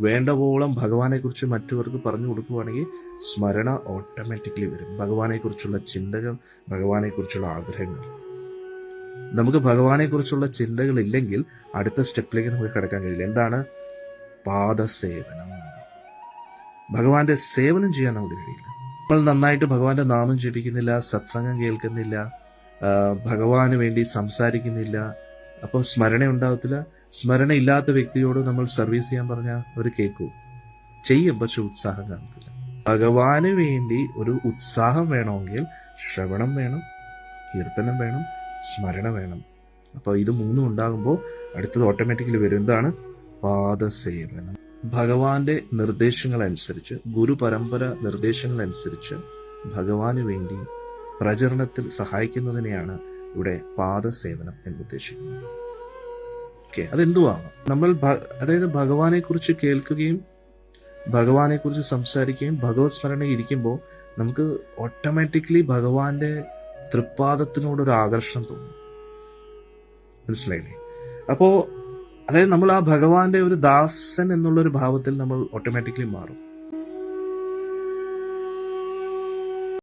വേണ്ടവോളം ഭഗവാനെക്കുറിച്ച് മറ്റവർക്ക് പറഞ്ഞു കൊടുക്കുകയാണെങ്കിൽ സ്മരണ ഓട്ടോമാറ്റിക്കലി വരും. ഭഗവാനെക്കുറിച്ചുള്ള ചിന്തകൾ ഭഗവാനെക്കുറിച്ചുള്ള ആഗ്രഹങ്ങൾ. നമുക്ക് ഭഗവാനെക്കുറിച്ചുള്ള ചിന്തകൾ ഇല്ലെങ്കിൽ അടുത്ത സ്റ്റെപ്പിലേക്ക് നമുക്ക് കിടക്കാൻ കഴിയില്ല. എന്താണ്? പാദസേവനം. ഭഗവാന്റെ സേവനം ചെയ്യാൻ നമുക്ക് കഴിയില്ല. നമ്മൾ നന്നായിട്ട് ഭഗവാന്റെ നാമം ജപിക്കുന്നില്ല സത്സംഗം കേൾക്കുന്നില്ല ഭഗവാന് വേണ്ടി സംസാരിക്കുന്നില്ല അപ്പോൾ സ്മരണ ഉണ്ടാകത്തില്ല സ്മരണ ഇല്ലാത്ത വ്യക്തിയോട് നമ്മൾ സർവീസ് ചെയ്യാൻ പറഞ്ഞാൽ അവർ കേൾക്കൂ. ചെയ്യും പക്ഷെ ഉത്സാഹം കാണത്തില്ല. ഭഗവാന് വേണ്ടി ഒരു ഉത്സാഹം വേണമെങ്കിൽ ശ്രവണം വേണം കീർത്തനം വേണം സ്മരണ വേണം. അപ്പോൾ ഇത് മൂന്നും ഉണ്ടാകുമ്പോൾ അടുത്തത് ഓട്ടോമാറ്റിക്കലി വരും. എന്താണ്? പാദസേവനം. ഭഗവാന്റെ നിർദ്ദേശങ്ങൾ അനുസരിച്ച് ഗുരു പരമ്പര നിർദ്ദേശങ്ങൾ അനുസരിച്ച് ഭഗവാന് വേണ്ടി പ്രചരണത്തിൽ സഹായിക്കുന്നതിനെയാണ് ഇവിടെ പാദസേവനം എന്ന് ഓക്കെ. അതെന്തുവാണ്? നമ്മൾ അതായത് ഭഗവാനെ കുറിച്ച് കേൾക്കുകയും ഭഗവാനെ കുറിച്ച് സംസാരിക്കുകയും ഭഗവത് സ്മരണ ഇരിക്കുമ്പോൾ നമുക്ക് ഓട്ടോമാറ്റിക്കലി ഭഗവാന്റെ തൃപ്പാദത്തിനോടൊരു ആകർഷണം തോന്നും. മനസ്സിലായില്ലേ? അപ്പോ അതായത് നമ്മൾ ആ ഭഗവാന്റെ ഒരു ദാസൻ എന്നുള്ള ഒരു ഭാവത്തിൽ നമ്മൾ ഓട്ടോമാറ്റിക്കലി മാറും.